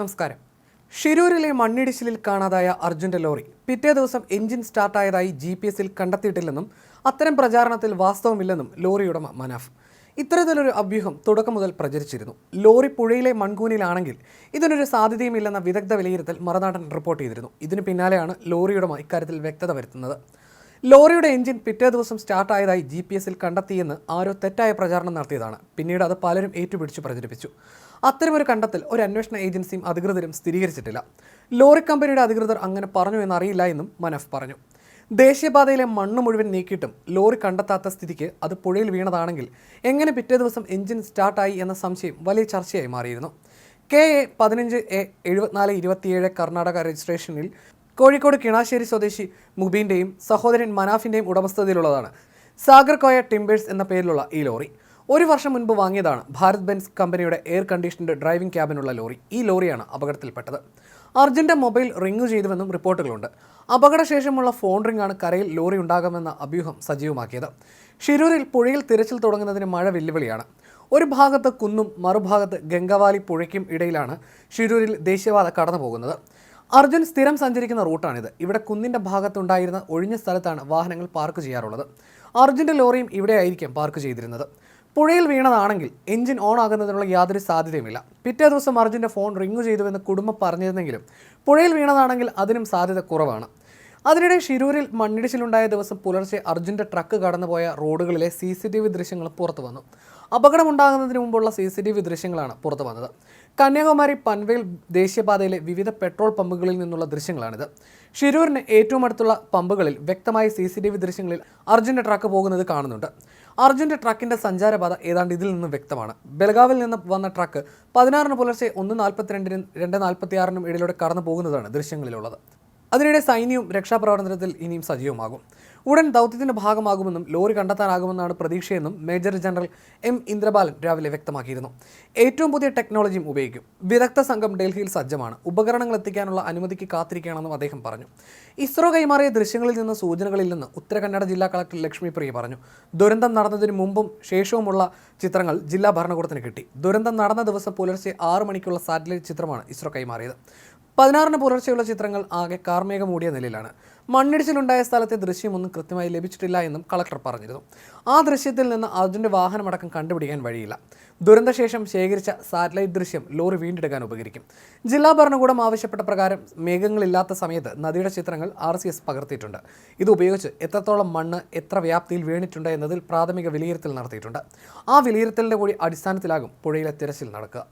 നമസ്കാരം. ഷിരൂരിലെ മണ്ണിടിച്ചിലിൽ കാണാതായ അർജുന്റെ ലോറി പിറ്റേ ദിവസം എഞ്ചിൻ സ്റ്റാർട്ടായതായി ജി പി എസിൽ കണ്ടെത്തിയിട്ടില്ലെന്നും അത്തരം പ്രചാരണത്തിൽ വാസ്തവമില്ലെന്നും ലോറി ഉടമ മനാഫ്. ഇത്തരത്തിലൊരു അഭ്യൂഹം തുടക്കം മുതൽ പ്രചരിച്ചിരുന്നു. ലോറി പുഴയിലെ മൺകൂനിലാണെങ്കിൽ ഇതിനൊരു സാധ്യതയുമില്ലെന്ന വിദഗ്ധ വിലയിരുത്തൽ മറുനാടൻ റിപ്പോർട്ട് ചെയ്തിരുന്നു. ഇതിനു പിന്നാലെയാണ് ലോറിയുടമ ഇക്കാര്യത്തിൽ വ്യക്തത വരുത്തുന്നത്. ലോറിയുടെ എഞ്ചിൻ പിറ്റേ ദിവസം സ്റ്റാർട്ടായതായി ജി പി എസിൽ കണ്ടെത്തിയെന്ന് ആരോ തെറ്റായ പ്രചാരണം നടത്തിയതാണ്. പിന്നീട് അത് പലരും ഏറ്റുപിടിച്ച് പ്രചരിപ്പിച്ചു. അത്തരമൊരു കണ്ടെത്തൽ ഒരു അന്വേഷണ ഏജൻസിയും അധികൃതരും സ്ഥിരീകരിച്ചിട്ടില്ല. ലോറി കമ്പനിയുടെ അധികൃതർ അങ്ങനെ പറഞ്ഞു എന്നറിയില്ല എന്നും മനഫ് പറഞ്ഞു. ദേശീയപാതയിലെ മണ്ണ് മുഴുവൻ നീക്കിയിട്ടും ലോറി കണ്ടെത്താത്ത സ്ഥിതിക്ക് അത് പുഴയിൽ വീണതാണെങ്കിൽ എങ്ങനെ പിറ്റേ ദിവസം എഞ്ചിൻ സ്റ്റാർട്ടായി എന്ന സംശയം വലിയ ചർച്ചയായി മാറിയിരുന്നു. കെ എ പതിനഞ്ച് എ എഴുപത്തിനാല് ഇരുപത്തിയേഴ് കർണാടക രജിസ്ട്രേഷനിൽ കോഴിക്കോട് കിണാശ്ശേരി സ്വദേശി മുബീന്റെയും സഹോദരൻ മനാഫിന്റെയും ഉടമസ്ഥതയിലുള്ളതാണ്. സാഗർ കോയ ടിംബേഴ്സ് എന്ന പേരിലുള്ള ഈ ലോറി. ഒരു വർഷം മുൻപ് വാങ്ങിയതാണ് ഭാരത് ബെൻസ് കമ്പനിയുടെ എയർ കണ്ടീഷൻഡ് ഡ്രൈവിംഗ് ക്യാബിനുള്ള ലോറി. ഈ ലോറിയാണ് അപകടത്തിൽപ്പെട്ടത്. അർജുന്റെ മൊബൈൽ റിങ്ങു ചെയ്തുവെന്നും റിപ്പോർട്ടുകളുണ്ട്. അപകടശേഷമുള്ള ഫോൺ റിംഗാണ് കരയിൽ ലോറി ഉണ്ടാകുമെന്ന അഭ്യൂഹം സജീവമാക്കിയത്. ഷിരൂരിൽ പുഴയിൽ തിരച്ചിൽ തുടങ്ങുന്നതിന് മഴ വെല്ലുവിളിയാണ്. ഒരു ഭാഗത്ത് കുന്നും മറുഭാഗത്ത് ഗംഗവാലി പുഴയ്ക്കും ഇടയിലാണ് ഷിരൂരിൽ ദേശീയപാത കടന്നു പോകുന്നത് അർജുൻ സ്ഥിരം സഞ്ചരിക്കുന്ന റൂട്ടാണിത്. ഇവിടെ കുന്നിന്റെ ഭാഗത്തുണ്ടായിരുന്ന ഒഴിഞ്ഞ സ്ഥലത്താണ് വാഹനങ്ങൾ പാർക്ക് ചെയ്യാറുള്ളത്. അർജുന്റെ ലോറിയും ഇവിടെയായിരിക്കും പാർക്ക് ചെയ്തിരുന്നത്. പുഴയിൽ വീണതാണെങ്കിൽ എഞ്ചിൻ ഓൺ ആകുന്നതിനുള്ള യാതൊരു സാധ്യതയുമില്ല. പിറ്റേ ദിവസം അർജുന്റെ ഫോൺ റിംഗ് ചെയ്തുവെന്ന് കുടുംബം പറഞ്ഞിരുന്നെങ്കിലും പുഴയിൽ വീണതാണെങ്കിൽ അതിനും സാധ്യത കുറവാണ്. അതിനിടെ ഷിരൂരിൽ മണ്ണിടിച്ചിലുണ്ടായ ദിവസം പുലർച്ചെ അർജുന്റെ ട്രക്ക് കടന്നുപോയ റോഡുകളിലെ സി സി ടി വി ദൃശ്യങ്ങൾ പുറത്തു വന്നു അപകടമുണ്ടാകുന്നതിന് മുമ്പുള്ള സി സി ടി വി ദൃശ്യങ്ങളാണ് പുറത്തു വന്നത് കന്യാകുമാരി പൻവേൽ ദേശീയപാതയിലെ വിവിധ പെട്രോൾ പമ്പുകളിൽ നിന്നുള്ള ദൃശ്യങ്ങളാണിത്. ഷിരൂരിന് ഏറ്റവും അടുത്തുള്ള പമ്പുകളിൽ വ്യക്തമായ സി സി ടി വി ദൃശ്യങ്ങളിൽ അർജുന്റെ ട്രക്ക് പോകുന്നത് കാണുന്നുണ്ട്. അർജുന്റെ ട്രക്കിന്റെ സഞ്ചാരപാത ഏതാണ്ട് ഇതിൽ നിന്ന് വ്യക്തമാണ്. ബെൽഗാവിൽ നിന്ന് വന്ന ട്രക്ക് പതിനാറിന് പുലർച്ചെ ഒന്ന് നാൽപ്പത്തിരണ്ടിനും രണ്ട് നാൽപ്പത്തിയാറിനും ഇടയിലൂടെ കടന്നു പോകുന്നതാണ് ദൃശ്യങ്ങളിലുള്ളത്. അതിനിടെ സൈന്യവും രക്ഷാപ്രവർത്തനത്തിൽ ഇനിയും സജീവമാകും. ഉടൻ ദൗത്യത്തിന്റെ ഭാഗമാകുമെന്നും ലോറി കണ്ടെത്താനാകുമെന്നാണ് പ്രതീക്ഷയെന്നും മേജർ ജനറൽ എം ഇന്ദ്രബാലൻ രാവിലെ വ്യക്തമാക്കിയിരുന്നു. ഏറ്റവും പുതിയ ടെക്നോളജിയും ഉപയോഗിക്കും. വിദഗ്ധ സംഘം ഡൽഹിയിൽ സജ്ജമാണ്. ഉപകരണങ്ങൾ എത്തിക്കാനുള്ള അനുമതിക്ക് കാത്തിരിക്കുകയാണെന്നും അദ്ദേഹം പറഞ്ഞു. ഇസ്രോ കൈമാറിയ ദൃശ്യങ്ങളിൽ നിന്ന് സൂചനകളിൽ സൂചനകളില്ലെന്ന് ഉത്തരകന്നഡ ജില്ലാ കളക്ടർ ലക്ഷ്മി പ്രിയ പറഞ്ഞു. ദുരന്തം നടന്നതിന് മുമ്പും ശേഷവുമുള്ള ചിത്രങ്ങൾ ജില്ലാ ഭരണകൂടത്തിന് കിട്ടി. ദുരന്തം നടന്ന ദിവസം പുലർച്ചെ ആറ് മണിക്കുള്ള സാറ്റലൈറ്റ് ചിത്രമാണ് ഇസ്രോ കൈമാറിയത്. പതിനാറിന് പുലർച്ചെയുള്ള ചിത്രങ്ങൾ ആകെ കാർമേകമൂടിയ നിലയിലാണ്. മണ്ണിടിച്ചിലുണ്ടായ സ്ഥലത്തെ ദൃശ്യമൊന്നും കൃത്യമായി ലഭിച്ചിട്ടില്ല എന്നും കളക്ടർ പറഞ്ഞിരുന്നു. ആ ദൃശ്യത്തിൽ നിന്ന് അർജുന്റെ വാഹനമടക്കം കണ്ടുപിടിക്കാൻ വഴിയില്ല. ദുരന്തശേഷം ശേഖരിച്ച സാറ്റലൈറ്റ് ദൃശ്യം ലോറി വീണ്ടെടുക്കാൻ ഉപകരിക്കും. ജില്ലാ ഭരണകൂടം ആവശ്യപ്പെട്ട പ്രകാരം മേഘങ്ങളില്ലാത്ത സമയത്ത് നദിയുടെ ചിത്രങ്ങൾ ആർ സി എസ് പകർത്തിയിട്ടുണ്ട്. ഇത് ഉപയോഗിച്ച് എത്രത്തോളം മണ്ണ് എത്ര വ്യാപ്തിയിൽ വീണിട്ടുണ്ട് എന്നതിൽ പ്രാഥമിക വിലയിരുത്തൽ നടത്തിയിട്ടുണ്ട്. ആ വിലയിരുത്തലിന്റെ കൂടി അടിസ്ഥാനത്തിലാകും പുഴയിലെ തിരച്ചിൽ നടക്കുക.